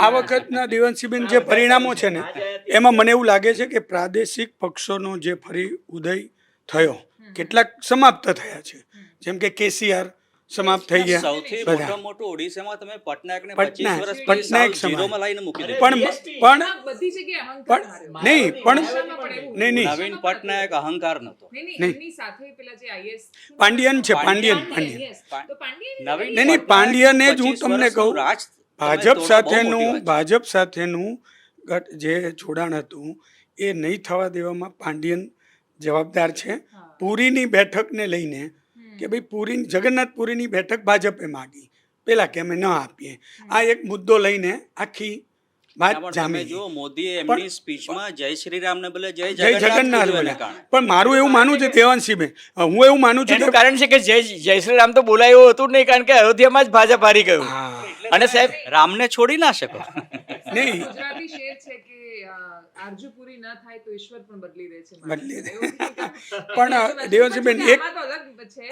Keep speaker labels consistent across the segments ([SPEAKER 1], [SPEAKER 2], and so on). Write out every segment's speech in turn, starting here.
[SPEAKER 1] આ વખતના દિવંશીબેન જે પરિણામો છે ને એમાં મને એવું લાગે છે કે પ્રાદેશિક પક્ષોનો જે ફરી ઉદય થયો કેટલાક સમાપ્ત થયા છે. જેમ કે કેસીઆર સમાપ્ત થઈ ગયા.
[SPEAKER 2] સૌથી મોટો મોટો ઓડિશામાં તમે પટનાયકને 25 વર્ષ
[SPEAKER 1] પટનાયક
[SPEAKER 2] ઝીરોમાં લાવીને મૂકી દીધો.
[SPEAKER 1] પણ પણ
[SPEAKER 3] બધી જગ્યાએ અહંકાર
[SPEAKER 1] નહીં પણ. નહીં નહીં.
[SPEAKER 2] નવીન પટનાયક અહંકાર નતો
[SPEAKER 3] નહીં,
[SPEAKER 1] નહીં.
[SPEAKER 3] નહીં, સાથે પેલા જે આઈએસ
[SPEAKER 1] પાંડિયન છે પાંડિયન
[SPEAKER 3] પાંડિયન, તો પાંડિયન
[SPEAKER 2] નવીન
[SPEAKER 1] નહીં, પાંડિયને જ હું તમને કહું,
[SPEAKER 2] રાજ
[SPEAKER 1] ભાજપ સાથેનું. ભાજપ સાથેનું જે જોડાણ હતું એ નહીં થવા દેવામાં પાંડિયન જવાબદાર છે. પુરીની બેઠકને લઈને કે ભાઈ પુરી જગન્નાથ પુરીની બેઠક ભાજપે માગી. પેલા કે અમે ન આપીએ. આ એક મુદ્દો લઈને આખી
[SPEAKER 2] તમે
[SPEAKER 1] જામી
[SPEAKER 2] જુઓ એમની સ્પીચમાં જય શ્રી રામને બદલે જય
[SPEAKER 1] જય જગન્નાથ બોલ્યા. પણ મારું એવું માનવું છે દેવાંશીબેન હું એવું માનું છું
[SPEAKER 4] કારણ છે કે જય જય શ્રી રામ તો બોલાયું હતું જ નહીં કારણ કે અયોધ્યામાં જ ભાજપ હારી ગયું. અને સાહેબ
[SPEAKER 2] રામને છોડી ના શકો?
[SPEAKER 1] નહીં.
[SPEAKER 3] ગુજરાતી શેર છે કે અ, ન થાય તો ઈશ્વર પણ બદલી દે છે
[SPEAKER 1] બદલી દે. પણ, દેવજીબેન, એક-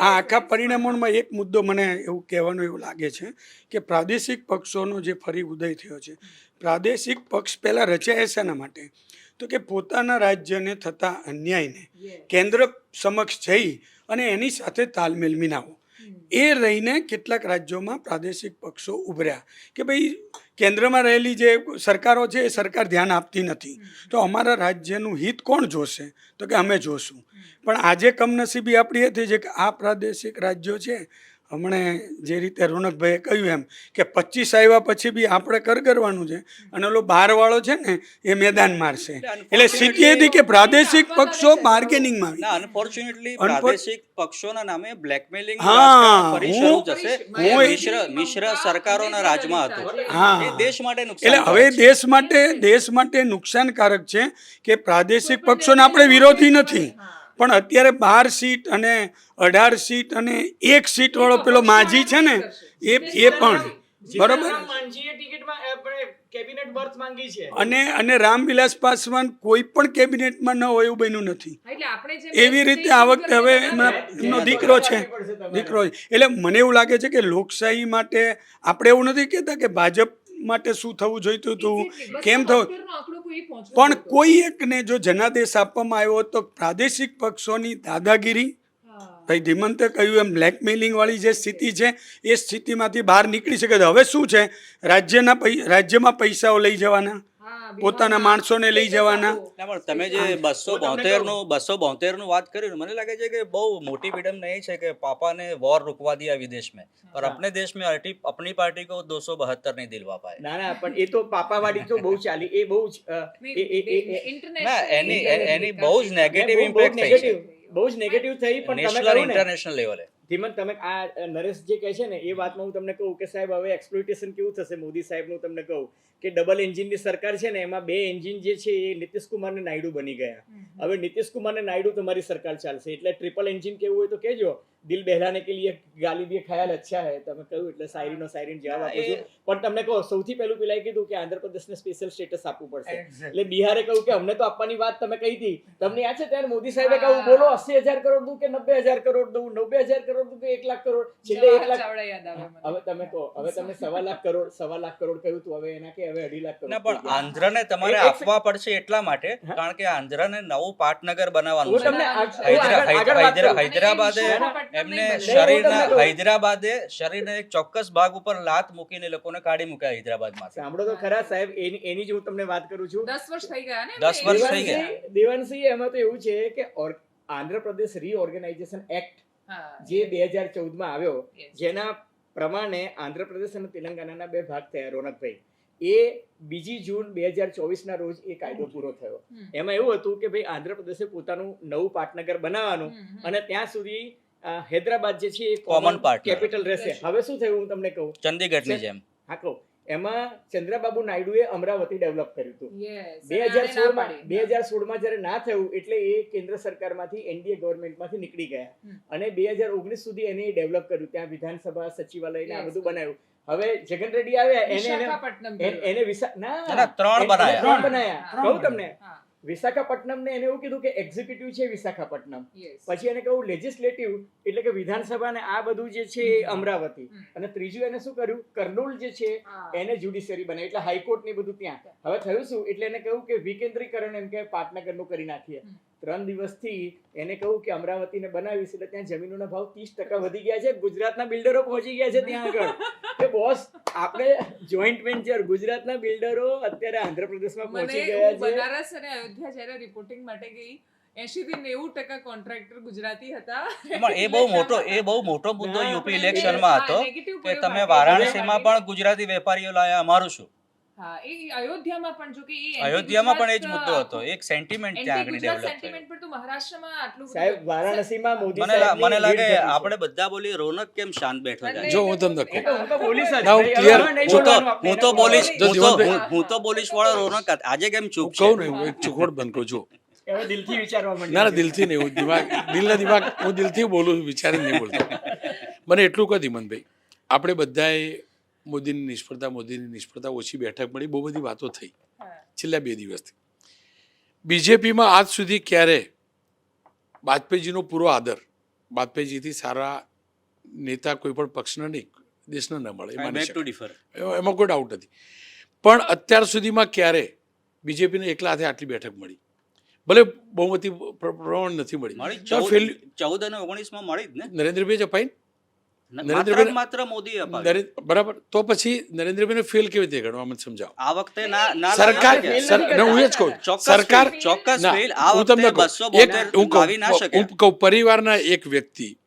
[SPEAKER 1] આ આખા પરિણામોમાં એક મુદ્દો મને એવું કહેવાનું એવું લાગે છે કે પ્રાદેશિક પક્ષોનો જે ફરી ઉદય થયો છે પ્રાદેશિક પક્ષ પહેલાં રચાયા શેના માટે. તો કે પોતાના રાજ્યને થતા અન્યાયને કેન્દ્ર સમક્ષ જઈ અને એની સાથે તાલમેલ મિલાવો એ રહીને કેટલાક રાજ્યોમાં પ્રાદેશિક પક્ષો ઉભર્યા કે ભાઈ કેન્દ્રમાં રહેલી જે સરકારો છે એ સરકાર ધ્યાન આપતી નથી. તો અમારા રાજ્યનું હિત કોણ જોશે? તો કે અમે જોશું. પણ આજે કમનસીબી આપણી હતી જે કે આ પ્રાદેશિક રાજ્યો છે હમણે જે રીતે રોનકભાઈએ કહ્યું એમ કે પચીસ આવ્યા પછી બી આપણે કર કરવાનું છે અને ઓલો બહારવાળો છે ને એ મેદાન મારશે. એટલે સ્થિતિ એ હતી કે પ્રાદેશિક પક્ષો બાર્ગેનિંગમાં
[SPEAKER 2] ના અનફોર્ચ્યુનેટલી પ્રાદેશિક પક્ષોના નામે બ્લેકમેલિંગ
[SPEAKER 1] હા, હું-
[SPEAKER 2] મિશ્ર મિશ્ર સરકારોના રાજમાં હતો.
[SPEAKER 1] હા.
[SPEAKER 2] દેશ માટે
[SPEAKER 1] એટલે હવે દેશ માટે દેશ માટે નુકસાનકારક છે કે પ્રાદેશિક પક્ષોને આપણે વિરોધી નથી. પણ અત્યારે બાર સીટ અને અઢાર સીટ અને એક સીટ વાળો પેલો માજી છે ને એ એ પણ. બરોબર?
[SPEAKER 5] માનજીએ ટિકિટમાં આપણે કેબિનેટ બર્થ માંગી છે.
[SPEAKER 1] અને અને રામવિલાસ પાસવાન કોઈ પણ કેબિનેટમાં ન હોય એવું બન્યું નથી.
[SPEAKER 3] એટલે આપણે જેમ
[SPEAKER 1] એવી રીતે આ વખતે હવે એમના એમનો દીકરો છે. દીકરો એટલે મને એવું લાગે છે કે લોકશાહી માટે આપણે એવું નથી કહેતા કે ભાજપ માટે શું થવું જોઈતું હતું? કેમ થવું? પણ કોઈ એકને જો જનાદેશ આપવામાં આવ્યો તો પ્રાદેશિક પક્ષોની દાદાગીરી ભાઈ ધીમંતે કહ્યું એમ બ્લેકમેલિંગ વાળી જે સ્થિતિ છે એ સ્થિતિમાંથી બહાર નીકળી શકે હવે શું છે? રાજ્યના રાજ્યમાં પૈસાઓ લઈ જવાના. પોતાના માણસો ને લઈ જવાના.
[SPEAKER 2] તમે જે બસો બોતેરનું બસો બોતેરનું વાત કર્યું મને લાગે છે કે બહુ મોટી વિડમ નહીં છે કે પાપા ને વોર રોકવા દિયા વિદેશ મેં પર અપને દેશ મેં અપની પાર્ટી કો દોસો બહત્તર નહીં દિલવા પાય
[SPEAKER 5] ના ના પણ એ તો પાપા વાળી તો બહુ ચાલી એ બહુ જ
[SPEAKER 2] એની એની બહુ જ નેગેટિવ ઇમ્પેક્ટ થઈ
[SPEAKER 5] બહુ જ નેગેટિવ થઈ પણ
[SPEAKER 2] ઇન્ટરનેશનલ લેવલે
[SPEAKER 5] ધીમન તમે આ નરેશ જે કહે છે ને એ વાતમાં હું તમને કહું કે સાહેબ હવે એક્સપ્લોઇટેશન કેવું થશે? મોદી સાહેબનું તમને કહું કે ડબલ એન્જિનની સરકાર છે ને એમાં બે એન્જિન જે છે એ નીતિશ કુમાર ને નાયડુ બની ગયા. હવે નીતિશ કુમાર ને નાયડુ તમારી સરકાર ચાલશે. એટલે ટ્રિપલ એન્જિન કેવું હોય તો કહેજો. દિલ બહેલાને કે લીએ ગાલી દિए ખ્યાલ અચ્છા હે. તમે કહ્યું એટલે સાયરીનો સાયરીન જવાબ આપો છો. પણ તમને કહો સૌથી પહેલું પેલા કીધું કે આંધ્રપ્રદેશને સ્પેશિયલ સ્ટેટસ આપવું પડશે. એટલે બિહારે કહ્યું કે અમને તો આપવાની વાત તમે કહી હતી તમને યાદ છે ત્યારે મોદી સાહેબે કહ્યું બોલો અસી હજાર કરોડ દઉં કે નબે હજાર કરોડ દઉં નબ્બે હજાર કરોડ દઉં એક લાખ કરોડ છેલ્લે એક લાખ હવે તમે કહો હવે તમે સવા લાખ કરોડ સવા લાખ કરોડ કહ્યું તું હવે એના કે હવે અઢી લાખ કરોડ
[SPEAKER 2] ના પણ આંધ્રને તમારે આપવા પડશે એટલા માટે કારણ કે આંધ્રને નવું પાટનગર બનાવવાનું છે. હૈદરાબાદે એમને શરીરના. હૈદરાબાદે શરીરના એક ચોક્કસ ભાગ ઉપર લાત મૂકીને લોકોને કાઢી મૂક્યા હૈદરાબાદમાં
[SPEAKER 5] સાંભળો તો ખરા સાહેબ એની એની જ હું તમને વાત કરું છું
[SPEAKER 3] દસ વર્ષ થઈ ગયા ને
[SPEAKER 2] દસ વર્ષ થઈ ગયા.
[SPEAKER 5] દેવાંશી એમાં તો એવું છે કે આંધ્રપ્રદેશ રીઓર્ગેનાઇઝેશન એક્ટ. જે બે હજાર ચૌદમાં આવ્યો જેના પ્રમાણે આંધ્રપ્રદેશ અને તેલંગાણાના બે ભાગ થયા રોનકભાઈ. એ બીજી જૂન બે હજાર ચોવીસના રોજ એ કાયદો પૂરો થયો. એમાં એવું હતું કે ભાઈ આંધ્રપ્રદેશે પોતાનું નવું પાટનગર બનાવવાનું. અને ત્યાં સુધી હૈદરાબાદ જે છે એ
[SPEAKER 2] કોમન પાર્ટ
[SPEAKER 5] કેપિટલ રહેશે. હવે શું થયું હું તમને કહું?
[SPEAKER 2] ચંદીગઢની જેમ.
[SPEAKER 5] હા કહું. એમાં ચંદ્રબાબુ નાયડુએ અમરાવતી ડેવલપ કર્યું હતું. બે હજાર
[SPEAKER 3] ના
[SPEAKER 5] સોળમાં બે હજાર સોળમાં જ્યારે ના થયું એટલે એ કેન્દ્ર સરકારમાંથી એનડીએ ગવર્મેન્ટમાંથી નીકળી ગયા. અને બે હજાર ઓગણીસ સુધી એને ડેવલપ કર્યું. ત્યાં વિધાનસભા સચિવાલય ને આ બધું બનાવ્યું. હવે જગન રેડ્ડી આવ્યા એને એને ના.
[SPEAKER 2] ત્રણ
[SPEAKER 5] બનાવ્યા એને
[SPEAKER 2] બનાયા.
[SPEAKER 5] ત્રણ બનાયા.
[SPEAKER 1] ત્રણ
[SPEAKER 5] કહું તમને.
[SPEAKER 3] હા.
[SPEAKER 5] વિશાખાપટ્ટનમ ને એને એવું કીધું કે એક્ઝિક્યુટિવ છે વિશાખાપટ્ટનમ. પછી એને કહ્યું લેજિસ્લેટિવ એટલે કે વિધાનસભા ને આ બધું જે છે એ અમરાવતી. અને ત્રીજું એને શું કર્યું? કર્નૂલ જે છે એને જ્યુડિશિયરી બને એટલે હાઈકોર્ટ ને બધું ત્યાં. હવે થયું શું? એટલે એને કહ્યું કે વિકેન્દ્રીકરણ એમ કે પાટનગરનું કરી નાખીએ. ત્રણ દિવસથી એને કહું કે અમરાવતીને બનાવીશ એટલે ત્યાં જમીનોના ભાવ ત્રીસ ટકા વધી ગયા છે. ગુજરાતના બિલ્ડરો પહોંચી ગયા છે ત્યાં આગળ. કે બોસ આપણે જોઈન્ટ વેન્ચર ગુજરાતના બિલ્ડરો અત્યારે આંધ્રપ્રદેશમાં પહોંચી ગયા છે.
[SPEAKER 3] બનારસ અને અયોધ્યા જ્યારે રિપોર્ટિંગ માટે ગઈ એસી થી નેવું ટકા કોન્ટ્રાક્ટર ગુજરાતી હતા.
[SPEAKER 2] પણ એ બહુ મોટો એ બહુ મોટો મુદ્દો યુપી ઇલેક્શનમાં હતો કે તમે વારાણસીમાં પણ ગુજરાતી વેપારીઓ લાયા અમારું શું?
[SPEAKER 3] હા એ અયોધ્યામાં પણ જો કે એ
[SPEAKER 2] અયોધ્યામાં પણ એ જ મુદ્દો હતો. એક સેન્ટિમેન્ટ ત્યાં આગળ ડેવલપ થયો.
[SPEAKER 3] sentiment પર તો મહારાષ્ટ્રમાં આટલું
[SPEAKER 5] સાહેબ વારાણસીમાં મોદી
[SPEAKER 2] મને મને લાગે. આપણે બધા બોલી રોનક કેમ શાંત બેઠો જાય?
[SPEAKER 6] જો હું તમને કહું.
[SPEAKER 5] હું તો બોલીશ
[SPEAKER 6] હું
[SPEAKER 2] તો હું તો બોલીશ હું તો હું- હું તો બોલીશ વાળો રોનક આજે કેમ ચૂપ છે?
[SPEAKER 6] કહું ને હું એક ચોખવટ બંધ કરું છું
[SPEAKER 5] હવે દિલથી વિચારવા
[SPEAKER 6] ના ના દિલથી નહીં હું દિમાગ દિલના દિમાગ હું દિલથી બોલું છું વિચારી નહીં બોલતો. મને એટલું કહો ધીમનભાઈ આપણે બધાએ મોદીની નિષ્ફળતા મોદીની નિષ્ફળતા ઓછી બેઠક મળી બહુ બધી વાતો થઈ છેલ્લા બે દિવસથી. બીજેપીમાં આજ સુધી ક્યારે વાજપેયીજીનો પૂરો આદર વાજપેયીજીથી સારા નેતા કોઈ પણ પક્ષના નહીં દેશના ન મળે એમાં એમાં કોઈ ડાઉટ નથી. પણ અત્યાર સુધીમાં ક્યારે બીજેપીને એકલા હાથે આટલી બેઠક મળી? ભલે બહુમતી પ્ર- પ્રમાણ નથી મળી.
[SPEAKER 2] ચૌદ અને ઓગણીસમાં મળી જ ને.
[SPEAKER 6] નરેન્દ્રભાઈ જ અપાઈ નરેન્દ્રભાઈ-
[SPEAKER 2] ને માત્ર મોદી
[SPEAKER 6] બરાબર. તો પછી નરેન્દ્રભાઈને ફેલ કેવી રીતે ગણવા મને સમજાવો
[SPEAKER 2] આ વખતે ના ના
[SPEAKER 6] સરકાર
[SPEAKER 2] લાગી શકે.
[SPEAKER 6] સર- ના, હું એ જ કહું સરકાર
[SPEAKER 2] ચોક્કસ
[SPEAKER 6] ના,
[SPEAKER 2] આ
[SPEAKER 6] હું તમને કહું,
[SPEAKER 2] 272
[SPEAKER 6] એક- હું કહું,
[SPEAKER 2] આવી ના શકે.
[SPEAKER 6] હું કહું, પરિવારના એક વ્યક્તિ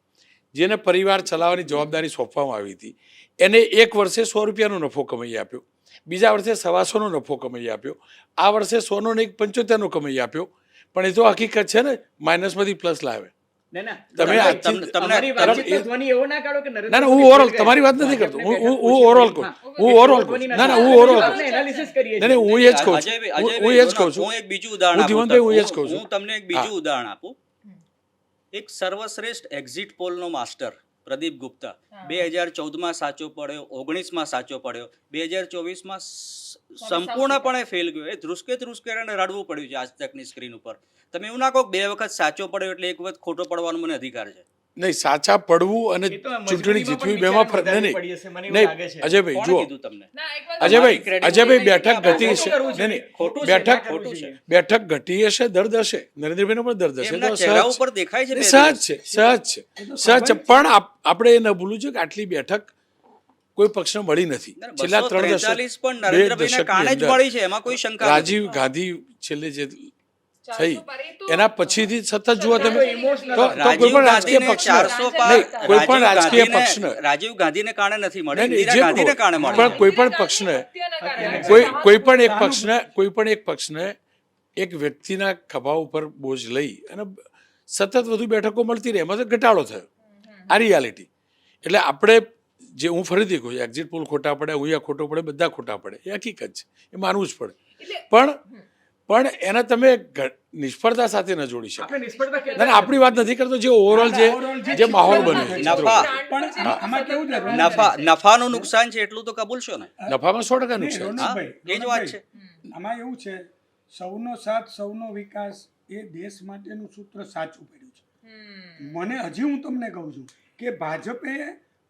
[SPEAKER 6] જેને પરિવાર ચલાવવાની જવાબદારી સોંપવામાં આવી હતી એને એક વર્ષે સો રૂપિયાનો નફો કમાઈ આપ્યો. બીજા વર્ષે સવાસોનો નફો કમાઈ આપ્યો. આ વર્ષે સોનો ને એક પંચોતેરનો કમાઈ આપ્યો. પણ એ તો હકીકત છે ને માઇનસમાંથી પ્લસ લાવે.
[SPEAKER 5] ના, ના. ના
[SPEAKER 6] ના ના તમારી વાત નથી કરતો. હું ઓવરઓલ કહું.
[SPEAKER 5] હું
[SPEAKER 6] ઓવરઓલ કહું. ના ના હું ઓવરઓલ ના. નહીં હું એ જ કહું હું- એ જ કહું છું.
[SPEAKER 2] હું એક બીજું ઉદાહરણ
[SPEAKER 6] હું હું એ જ કહું છું.
[SPEAKER 2] હું તમને એક બીજું ઉદાહરણ આપું. એક સર્વશ્રેષ્ઠ એક્ઝિટ પોલનો માસ્ટર પ્રદીપ ગુપ્તા. બે હજાર ચૌદમાં સાચો પડ્યો ઓગણીસમાં સાચો પડ્યો બે હજાર ચોવીસમાં સંપૂર્ણપણે ફેલ ગયો. એ ધ્રુસકે ધ્રુસકે રડવું પડ્યું છે આજ તકની સ્ક્રીન ઉપર. તમે એવું ના કહો બે વખત સાચો પડ્યો એટલે એક વખત ખોટો પડવાનો મને અધિકાર છે.
[SPEAKER 6] નહીં સાચા પડવું અને ચૂંટણી જીતવી બેમાં ફરક નહીં
[SPEAKER 5] હશે,
[SPEAKER 6] નહીં અજયભાઈ જુઓ.
[SPEAKER 2] કીધું તમને?
[SPEAKER 3] ના, એક વાત
[SPEAKER 6] અજયભાઈ અજયભાઈ બેઠક ઘટી હશે? નહીં નહીં બેઠક
[SPEAKER 2] ના ખોટું છે.
[SPEAKER 6] બેઠક ઘટી હશે દર્દ હશે. નરેન્દ્રભાઈ પણ દર્દ હશે. તો સહજ
[SPEAKER 2] છે
[SPEAKER 6] છે. સહજ છે સહજ છે સહજ છે. પણ આપણે એ ન ભૂલવું જોઈએ કે આટલી બેઠક કોઈ પક્ષને મળી નથી. છેલ્લા ત્રણ દશક
[SPEAKER 2] પણ
[SPEAKER 6] બે
[SPEAKER 2] નરેન્દ્રભાઈના
[SPEAKER 6] દશકની
[SPEAKER 2] કારણે જ
[SPEAKER 6] અંદર
[SPEAKER 2] મળી છે એમાં કોઈ શંકા નથી.
[SPEAKER 6] રાજીવ ગાંધી છેલ્લે જે થઈ. એના પછીથી સતત જુઓ તમે
[SPEAKER 5] તો
[SPEAKER 6] કોઈ પણ રાજકીય
[SPEAKER 2] પક્ષ
[SPEAKER 6] પક્ષને
[SPEAKER 2] 400 પાર-
[SPEAKER 6] નહીં, કોઈ પણ
[SPEAKER 2] રાજીવ
[SPEAKER 6] રાજકીય
[SPEAKER 2] ગાંધીને-
[SPEAKER 6] પક્ષને
[SPEAKER 2] રાજીવ ગાંધીને કારણે નથી મળી ઇન્દિરા ગાંધીને. કારણે
[SPEAKER 6] પણ કોઈ પણ
[SPEAKER 3] પક્ષ
[SPEAKER 6] પક્ષને કોઈ કોઈ પણ એક પક્ષને કોઈ પણ એક પક્ષને એક વ્યક્તિના ખભા ઉપર બોજ લઈ અને સતત વધુ બેઠકો મળતી રહે. એમાં તો ઘટાડો થયો. આ રિયાલિટી એટલે આપણે જે હું ફરીથી કહું એક્ઝિટ પોલ ખોટા પડે ઉયા ખોટો પડે બધા ખોટા પડે. એ હકીકત છે. એ માનવું જ પડે. પણ પણ એને તમે નિષ્ફળતા સાથે ન જોડી શકો. ના, ના, આપણી વાત નથી કરતો જે ઓવરઓલ જે જે માહોલ બન્યો
[SPEAKER 2] નફા.
[SPEAKER 1] છે,
[SPEAKER 2] નફા નફાનું નુકસાન છે એટલું તો કબૂલશો ને?
[SPEAKER 6] નફામાં સો ટકા નુકસાન છે.
[SPEAKER 2] એ જ વાત છે.
[SPEAKER 1] આમાં એવું છે સૌનો સાથ સૌનો વિકાસ એ દેશ માટેનું સૂત્ર સાચું પડ્યું છે. મને હજી હું તમને કહું છું કે ભાજપે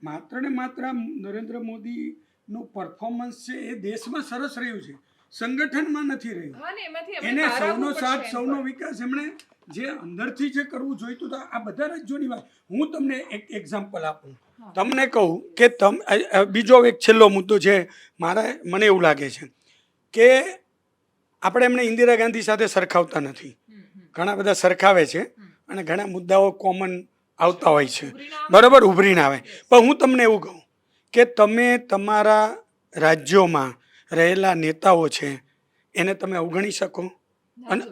[SPEAKER 1] માત્ર ને માત્ર નરેન્દ્ર મોદીનું પરફોર્મન્સ છે એ દેશમાં સરસ રહ્યું છે. સંગઠનમાં નથી રહ્યું. એને સૌનો સાથ સૌનો વિકાસ એમણે જે અંદરથી જે કરવું જોઈતું હતું આ બધા રાજ્યોની વાત. હું તમને એક એક્ઝામ્પલ આપું. તમને કહું કે તમ બીજો એક છેલ્લો મુદ્દો છે મારે મને એવું લાગે છે કે આપણે એમને ઇન્દિરા ગાંધી સાથે સરખાવતા નથી. ઘણા બધા સરખાવે છે અને ઘણા મુદ્દાઓ કોમન આવતા હોય છે. બરાબર ઉભરીને આવે. પણ હું તમને એવું કહું કે તમે તમારા રાજ્યોમાં રહેલા નેતાઓ છે એને તમે અવગણી શકો?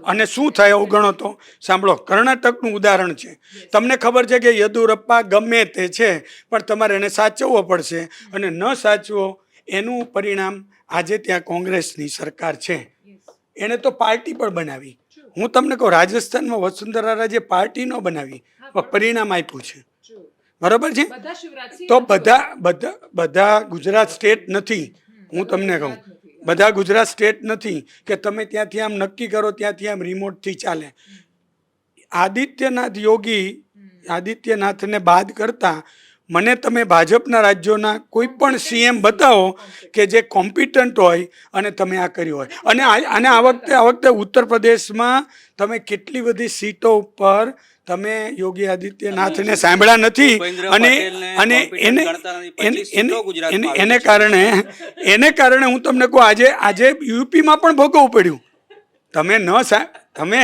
[SPEAKER 1] અને શું થાય અવગણો તો? સાંભળો કર્ણાટકનું ઉદાહરણ છે. તમને ખબર છે કે યદુરપ્પા ગમે તે છે પણ તમારે એને સાચવવો પડશે. અને ન સાચવો એનું પરિણામ આજે ત્યાં કોંગ્રેસની સરકાર છે. એણે તો પાર્ટી પણ બનાવી. હું તમને કહું રાજસ્થાનમાં વસુંધરા રાજે પાર્ટી ન બનાવી પરિણામ આપ્યું છે. બરાબર છે? તો બધા બધા બધા ગુજરાત સ્ટેટ નથી. હું તમને કહું બધા ગુજરાત સ્ટેટ નથી કે તમે ત્યાંથી આમ નક્કી કરો ત્યાંથી આમ રિમોટથી ચાલે. આદિત્યનાથ યોગી આદિત્યનાથને બાદ કરતા મને તમે ભાજપના રાજ્યોના કોઈ પણ સીએમ બતાવો કે જે કોમ્પિટન્ટ હોય અને તમે આ કર્યું હોય. અને અને આ વખતે આ વખતે ઉત્તર પ્રદેશમાં તમે કેટલી બધી સીટો ઉપર તમે યોગી આદિત્યનાથને સાંભળ્યા નથી અને અને એને એને- એને-. કારણે એને કારણે હું તમને કહું આજે આજે યુપીમાં પણ ભોગવવું પડ્યું. તમે ન સા તમે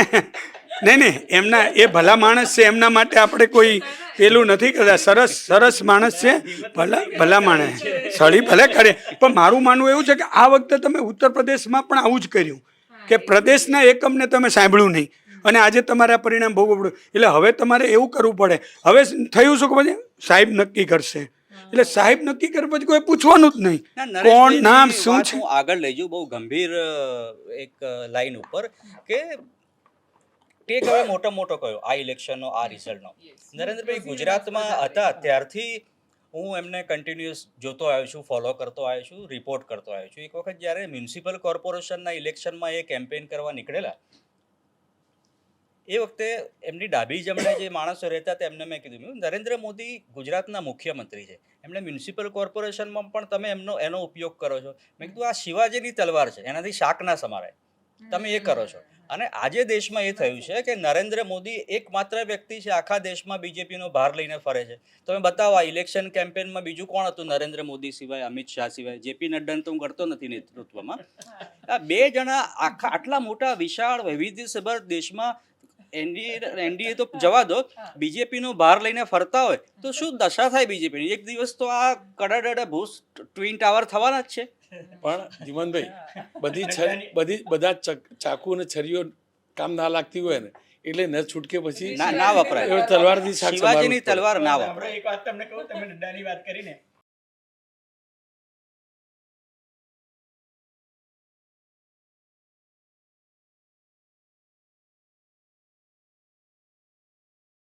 [SPEAKER 1] નહીં નહીં એમના એ ભલા માણસ છે એમના માટે આપણે કોઈ પેલું નથી કરતા. સરસ સરસ માણસ છે ભલા ભલા માણસ સળી ભલે કરે પણ મારું માનવું એવું છે કે આ વખતે તમે ઉત્તર પ્રદેશમાં પણ આવું જ કર્યું. કે પ્રદેશના એકમને તમે સાંભળ્યું નહીં. અને આજે તમારે આ પરિણામ ભોગવવું પડ્યું એટલે હવે તમારે એવું કરવું પડે. હવે થયું શું કે પછી સાહેબ નક્કી કરશે. એટલે સાહેબ નક્કી કરે પછી કોઈ પૂછવાનું જ નહીં. કોણ નામ શું છે?
[SPEAKER 2] આગળ લઈ જઉં બહુ ગંભીર એક લાઈન ઉપર કે ટેક હવે મોટો મોટો કયો? આ ઇલેક્શનનો આ રિઝલ્ટનો. નરેન્દ્રભાઈ ગુજરાતમાં હતા ત્યારથી હું એમને કન્ટિન્યુઅસ જોતો આવ્યો છું ફોલો કરતો આવ્યો છું રિપોર્ટ કરતો આવ્યો છું. એક વખત જ્યારે મ્યુનિસિપલ કોર્પોરેશનના ઇલેક્શનમાં એ કેમ્પેન કરવા નીકળેલા એ વખતે એમની ડાબી જમણે જે માણસો રહેતા હતા એમને મેં કીધું મેં કીધું, નરેન્દ્ર મોદી ગુજરાતના મુખ્યમંત્રી છે. એમણે મ્યુનિસિપલ કોર્પોરેશનમાં પણ તમે એમનો એનો ઉપયોગ કરો છો. મેં કીધું આ શિવાજીની તલવાર છે એનાથી શાક ના સમારાય. તમે એ કરો છો. અને આજે દેશમાં એ થયું છે કે નરેન્દ્ર મોદી એકમાત્ર વ્યક્તિ છે આખા દેશમાં બીજેપીનો ભાર લઈને ફરે છે. તમે બતાવો ઇલેક્શન કેમ્પેનમાં બીજું કોણ હતું નરેન્દ્ર મોદી સિવાય, અમિત શાહ સિવાય? જેપી નડ્ડાને તો હું કરતો નથી નેતૃત્વમાં. આ બે જણા આખા, આટલા મોટા, વિશાળ, વૈવિધ્યસભર દેશમાં એનડીએ એનડીએ તો જવા દો બીજેપીનો ભાર લઈને ફરતા હોય તો શું દશા થાય બીજેપીની? એક દિવસ તો આ કડાડા ભૂસ ટ્વિન ટાવર થવાના જ છે.
[SPEAKER 6] પણ જીવનભાઈ બધી બધી બધા ચક- ચાકુ અને છરીઓ કામ ના લાગતી હોય ને એટલે ન છૂટકે પછી
[SPEAKER 2] ના ના વપરાય.
[SPEAKER 6] તલવારથી
[SPEAKER 2] શિવાજીની. તલવાર ના વપરાય.
[SPEAKER 5] એક વાત તમને કહું તમે નડ્ડાની વાત કરીને